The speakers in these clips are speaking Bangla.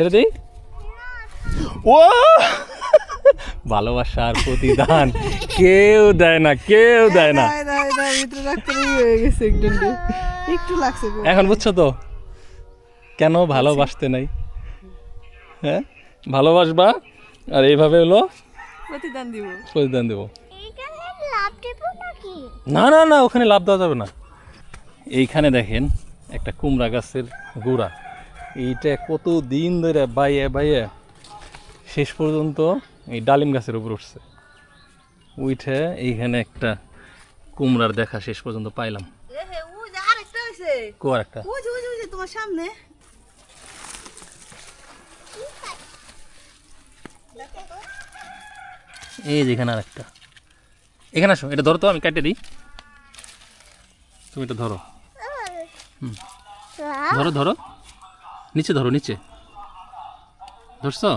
ছেড়ে দিই? ও! ভালোবাসার প্রতিদান। কেউ দেয় না কেউ দেয় না। হয়ে একটু একটু লাগছে এখন বুঝছ তো কেন ভালোবাসতে নাই? হ্যাঁ? ভালোবাসবা আর এইভাবে হলো প্রতিদান দিব। প্রতিদান দেবো। এইখানে লাভ দেবো নাকি? না না না ওখানে লাভ দেওয়া যাবে না। এইখানে দেখেন একটা কুমড়া গাছের গোড়া। এইটা কত দিন ধরে বাইয়ে বাইয়ে শেষ পর্যন্ত এই ডালিম গাছের উপর উঠছে। উঠে এইখানে একটা কুমড়ার দেখা শেষ পর্যন্ত পাইলাম। কোয়ার একটা? তোমার সামনে। এই যে এখানে আরেকটা। এখানে আসো এটা ধরো তো আমি কাটে দিই। তুমি এটা ধরো। ধরো ধরো। নিচে ধরো নিচে। ধরছো?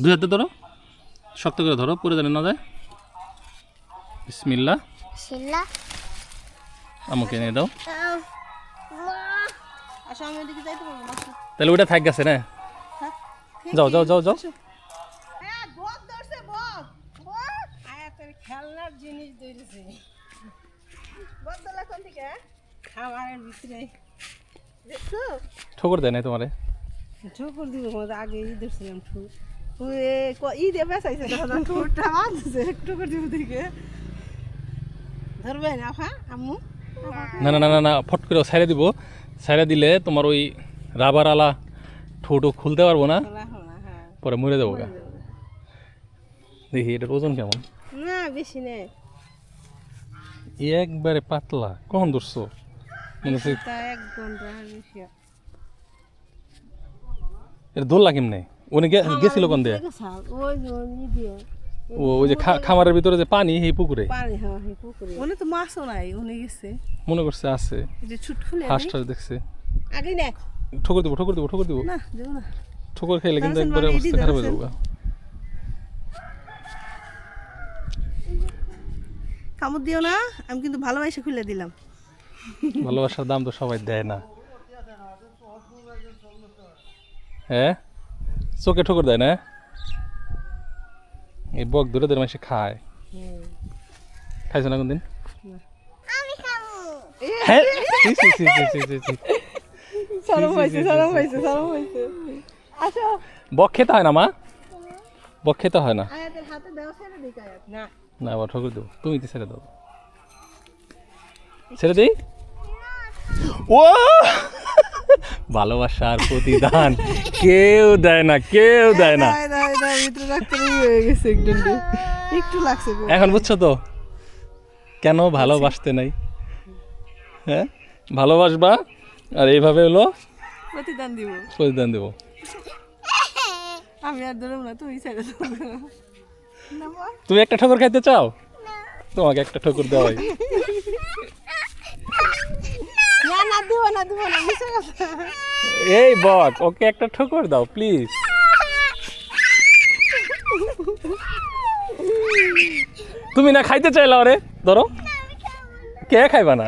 দুই হাতে ধরো। শক্ত করে ধরো পরে জানে না যায়। বিসমিল্লা আমাকে এনে দাও। আসো। তাহলে ওটা থাক গেছে না? যাও যাও যাও যাও। হ্যাঁ, খেলনার জিনিস ধরেছে। ধরলা কোন থেকে, হ্যাঁ? খাবারের ভিতরে। ঠোকর দেয় নাই তোমারে? ঠুকুর দিব আগে ই ধরছিলাম ঠুক ই দিয়ে বেসাইছে তখন আর ঠুকুরটা বাঁধছে, ঠুকুর দিব দিকে। ধরবে না আম্মু? না না না না ফট করে ছাইড়ে দিব। ছাইড়ে দিলে তোমার ওই রাবার আলা ঠোঁটো খুলতে পারব না, হ্যাঁ। পরে মরে যাব গা। দেখি এটার ওজন কেমন? না বেশি নেই। একবারে পাতলা কখন ধরছো? এটা দোল লাগিম নেই উনি গেছিল কোন দিয়ে? শাক, ওই যে ওই ই দিয়ে। ও ওই যে খামারের ভিতরে যে পানি সেই পুকুরে? পানি হ্যাঁ পুকুরে। ওনে তো মাছও নাই উনি গেছে। মনে করছে আছে। হাঁস টাস দেখছে। আগে না ঠোকর দিব ঠোকর দিব ঠোকর দিব। না দেবো না। খাইলে কিন্তু একবারে অবস্থা খারাপ হয়ে। যাব। কামড় দিও না আমি কিন্তু ভালোবাসে খুলে দিলাম। ভালোবাসার দাম তো সবাই দেয় না। হ্যাঁ? চোখে ঠোকর দেয় না? এই বক ধরে ধরে মাসে খায়। খাইছো না কোনদিন? হ্যাঁ? বক খেতে হয় না মা? বক খেতে হয় না? না। না আবার ঠোকর দেবো। তুমি তো ছেড়ে দাও। ছেড়ে দিই? ও! ভালোবাসার প্রতিদান কেউ দেয় না কেউ দেয় না। একটু লাগছে এখন বুঝছ তো কেন ভালোবাসতে নাই? হ্যাঁ? ভালোবাসবা আর এইভাবে হলো প্রতিদান দিব। প্রতিদান দেবো। আমি আর ধরব না তুমি ছেড়ে তুমি একটা ঠোকর খাইতে চাও? তোমাকে একটা ঠোকর দেওয়াই। না না দিব না দিব না মিশে কথা এই বক ওকে একটা ঠোকর দাও প্লিজ তুমি না খাইতে চাইলা ওরে? ধরো। কে খাইবা না?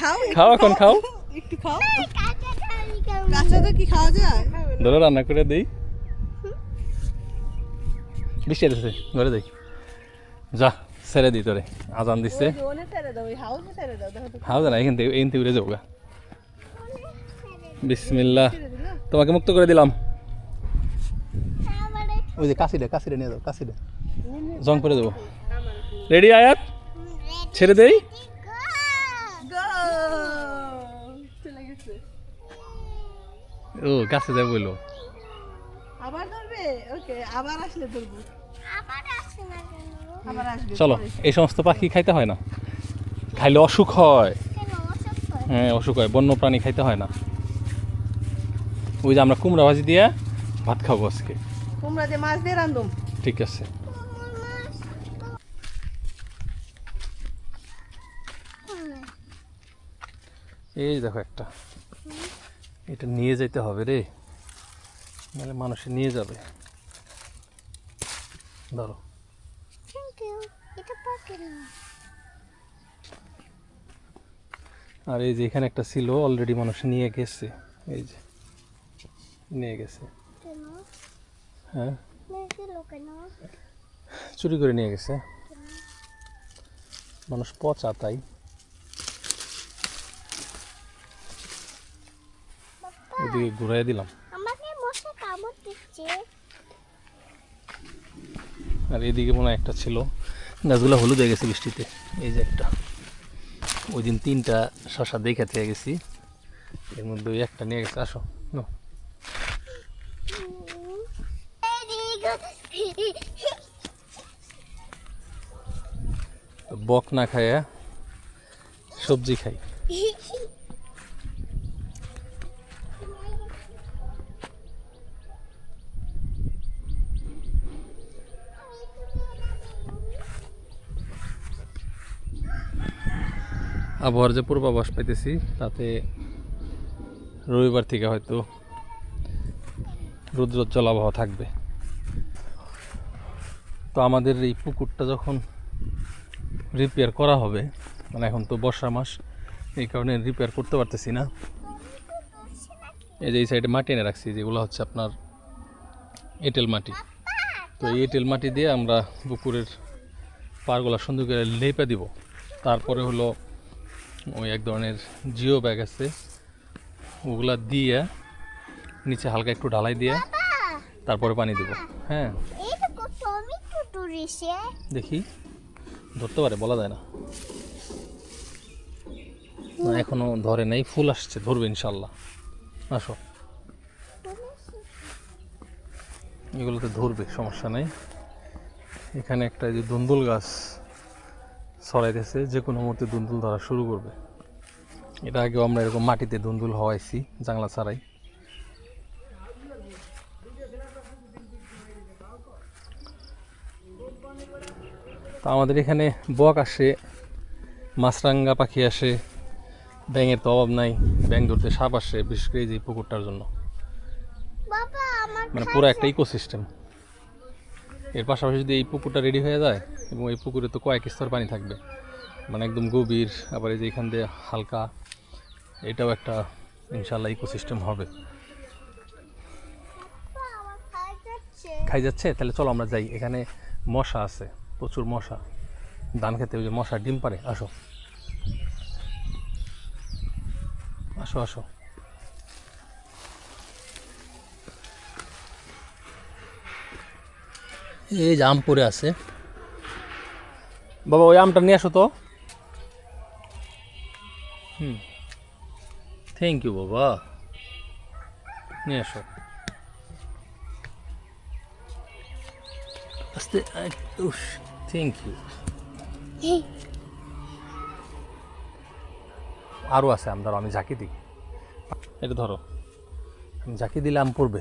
খাও খাও এখন খাও। একটু খাও। কাঁচাটা আমি খাব কাঁচা তো কি খাওয়া যায়? ধরো রান্না করে দিই। বৃষ্টি আসতেছে ঘরে যাই যা। ছেড়ে দিই তোরে আজান দিচ্ছে তো। হাও না এখান থেকে এখান থেকে উড়ে যাব দিল। তোমাকে মুক্ত করে দিলাম। ওই যে কাশিটা কাশিটা নিয়ে যাও কাশিটা জং করে দেবো। রেডি আয়াত? ছেড়ে দেই? গো চলে গেছে ও গাছে যাব বলল আবার ধরবে? ওকে আবার আসলে ধরবো আবার আসে না কেন আবার আসবে চলো এই সমস্ত পাখি খাইতে হয় না? খাইলে অসুখ হয়। হয় অসুখ হয় বন্য প্রাণী খাইতে হয় না। ওই যে আমরা কুমড়া ভাজি দিয়ে ভাত খাব আজকে। তোমরা যে মাছ দিয়ে রান্ধুম ঠিক আছে। এই দেখো একটা। এটা নিয়ে যেতে হবে রে। নাহলে মানুষে নিয়ে যাবে। ধরো থ্যাংক ইউ এটা পাকে না আর এই যে এখানে একটা ছিল অলরেডি মানুষ নিয়ে গেছে। এই যে, নিয়ে গেছে। হ্যাঁ? চুরি করে নিয়ে গেছে। মানুষ পচা, তাই। এদিকে ঘুরাই দিলাম। আর এদিকে মনে হয় একটা ছিল। গাছগুলো হলুদ হয়ে গেছে বৃষ্টিতে। এই যে একটা। ওই দিন তিনটা শশা দেখে থেকে গেছি। এর মধ্যে ওই একটা নিয়ে গেছে। আসো। বক না খায় সবজি খাই। আবহাওয়ার যে পূর্বাভাস পাইতেছি, তাতে রবিবার থেকে হয়তো রুদ্রোজ্জ্বল আবহাওয়া থাকবে। তো আমাদের এই পুকুরটা যখন রিপেয়ার করা হবে মানে এখন তো বর্ষা মাস, এই কারণে রিপেয়ার করতে পারতেছি না। এই যে এই সাইডে মাটি এনে রাখছি, যেগুলো হচ্ছে আপনার এঁটেল মাটি। তো এই এঁটেল মাটি দিয়ে আমরা পুকুরের পারগুলা সুন্দর করে লেপে দিব। তারপরে হলো ওই এক ধরনের জিও ব্যাগ আছে। ওগুলা দিয়ে নিচে হালকা একটু ঢালাই দিয়ে তারপরে পানি দেবো। হ্যাঁ। দেখি। ধরতে পারে বলা যায় না। না এখনও ধরে নাই ফুল আসছে ধরবে ইনশাল্লাহ আসো। এগুলোতে ধরবে সমস্যা নেই। এখানে একটা যে দুন্দুল গাছ। ছড়াইতেছে যে কোনো মুহূর্তে দুন্দুল ধরা শুরু করবে। এটা আগেও আমরা এরকম মাটিতে দুন্দুল হওয়াইছি জাংলা ছাড়াই। তো আমাদের এখানে বক আসে মাছরাঙ্গা পাখি আসে ব্যাঙের তো অভাব নাই ব্যাঙ ধরতে সাপ আসে বিশেষ করে এই পুকুরটার জন্য। মানে পুরো একটা ইকোসিস্টেম এর পাশাপাশি যদি এই পুকুরটা রেডি হয়ে যায় এবং এই পুকুরে তো কয়েক স্তর পানি থাকবে। মানে একদম গভীর, আবার এই যে এখান দিয়ে হালকা, এটাও একটা ইনশাল্লাহ ইকোসিস্টেম হবে। খাই যাচ্ছে? তাহলে চলো আমরা যাই। এখানে মশা আছে, প্রচুর মশা। ধান খেতে ওই যে মশা ডিম পারে। আসো। আসো আসো। এই যে আম পড়ে আছে। বাবা, ওই আমটা নিয়ে আসো তো। হুম। থ্যাংক ইউ বাবা। নিয়ে আসো। আস্তে থ্যাংক ইউ আরও আছে আম, ধরো আমি ঝাঁকি দিই। এটা ধরো। ঝাঁকি দিলে আম পড়বে।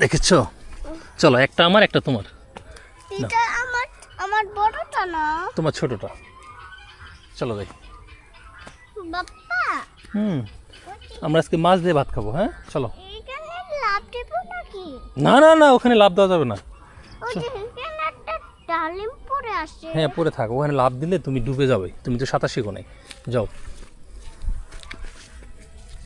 দেখেছ? চলো একটা আমার একটা তোমার। এটা আমার আমার বড়টা না। তোমার ছোটটা। চলো যাই। বাপ্পা। হুম। আমরা আজকে মাছ দিয়ে ভাত খাব হ্যাঁ? চলো। না না না ওখানে লাভ দেওয়া যাবে না। হ্যাঁ পরে থাকো। ওখানে লাভ দিলে তুমি ডুবে যাবে। তুমি তো সাঁতার শিখো নাই। যাও।